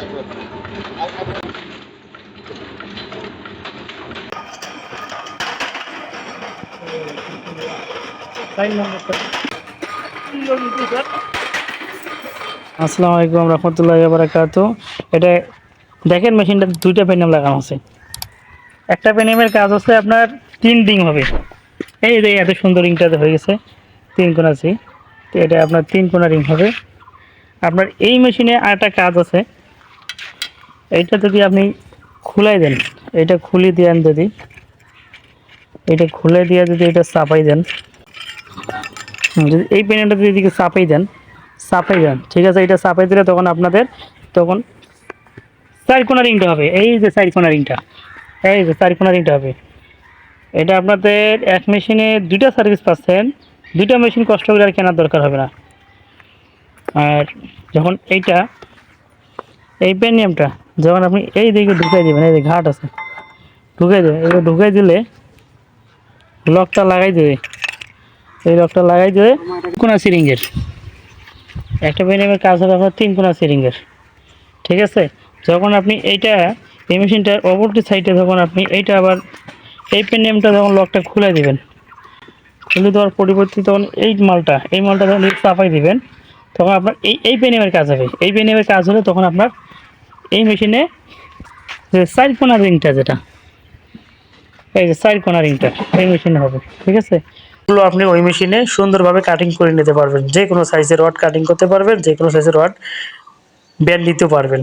আসসালামু আলাইকুম রহমতুল্লাহ বারাকাত এটা দেখেন মেশিনটা দুইটা পেনিয়াম লাগানো আছে। একটা পেনিয়ামের কাজ হচ্ছে আপনার তিন ডিং হবে। এই যে এত সুন্দর রিংটাতে হয়ে গেছে, তিন কোনা সি এটা আপনার তিন কোনা রিং হবে। আপনার এই মেশিনে আরেকটা কাজ আছে। এইটা যদি আপনি খুলাই দেন এটা খুলে দেন যদি এটা খুলে দিয়ে যদি এটা চাপাই দেন যদি এই পেনটা যদি এদিকে চাপাই দেন চাপাই দেন, ঠিক আছে এটা চাপাই দিলে তখন আপনাদের, তখন চার কোনা রিংটা হবে, এই যে চার কোনা রিংটা, এই যে চার কোনা রিংটা হবে, এটা আপনাদের এক মেশিনে দুইটা সার্ভিস পাচ্ছেন, দুইটা মেশিন কষ্ট করে আর কেনার দরকার হবে না। আর যখন এইটা, এই পেনিয়ামটা যখন আপনি এই দিকে ঢুকাই দেবেন, এই যে ঘাট আছে, ঢুকাই দেবেন, এবার ঢুকাই দিলে লকটা লাগাই দেবে। এই লকটা লাগাই দেবে কোনা সিরিঙ্গের একটা পেনিয়ামের কাজ হবে আপনার তিন কোনা সিরিঙ্গের ঠিক আছে? যখন আপনি এইটা, এই মেশিনটার অপরটি সাইডে যখন আপনি এইটা আবার, এই পেনিয়ামটা যখন লকটা খুলে দিবেন, খুলে দেওয়ার পরিবর্তে তখন এই মালটা এই মালটা যখন চাপাই দিবেন, তখন আপনার এই এই পেনিয়ামের কাজ হবে। এই পেনিয়ামের কাজ হলে তখন আপনার এই মেশিনে সাইড কোনার রিংটা যেটা, এই যে সাইড কোনার রিংটা, এই মেশিনে হবে, ঠিক আছে? এগুলো আপনি ওই মেশিনে সুন্দরভাবে কাটিং করে নিতে পারবেন। যে কোনো সাইজের রড কাটিং করতে পারবেন, যে কোনো সাইজের রড ব্যান্ড দিতে পারবেন।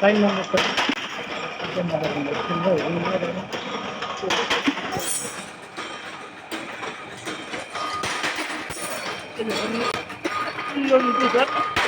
Line number pa. Ito na rin. Ito na rin. Ito na rin. Ito na rin. Ito na rin.